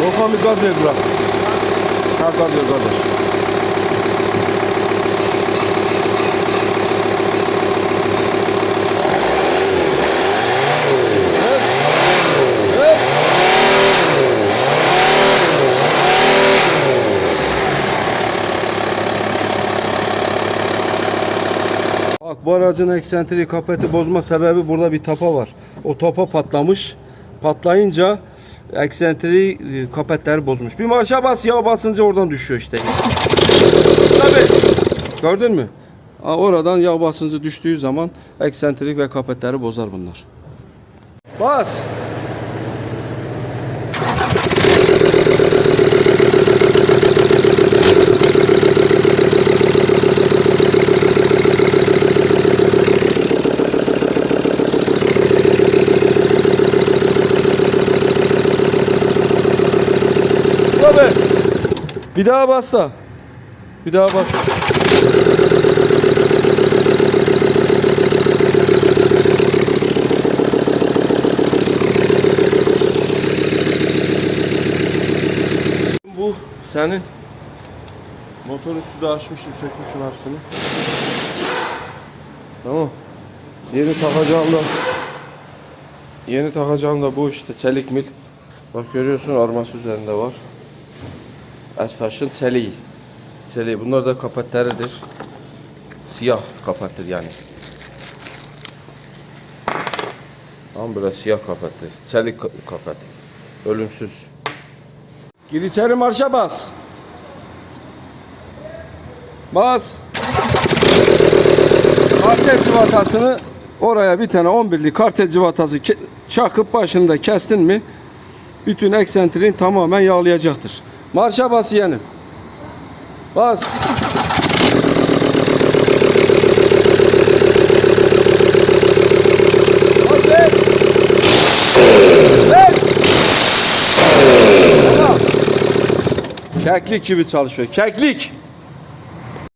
Ufaktan bir gaz ver bırak. Ha gaz ver. Evet. Evet. Bak bu aracın eksentri kapeti bozma sebebi burada bir tapa var. O tapa patlamış. Patlayınca eksentri e, kapetleri bozmuş. Bir marşa bas ya basınca oradan düşüyor işte. Tabii. Gördün mü? Oradan yağ basıncı düştüğü zaman eksentrik ve kapetleri bozar bunlar. Bas. Tabii. Bir daha bas da. Bir daha bas. Bu senin. Motor üstü de açmışım, sökmüşüm hepsini. Tamam. Yeni takacağım da Yeni takacağım da bu işte çelik mil. Bak görüyorsun arması üzerinde var. Estaş'ın çeliği. Çeliği. Bunlar da kapatleridir. Siyah kapattır yani. Ama böyle siyah kapattı. Çelik ka- kapattı. Ölümsüz. Gir içeri marşa bas. Bas. Kartel civatasını oraya bir tane 11'lik kartel civatası çakıp başında kestin mi bütün eksentrin tamamen yağlayacaktır. Marşa bas yeğenim. Bas. Keklik gibi çalışıyor. Keklik.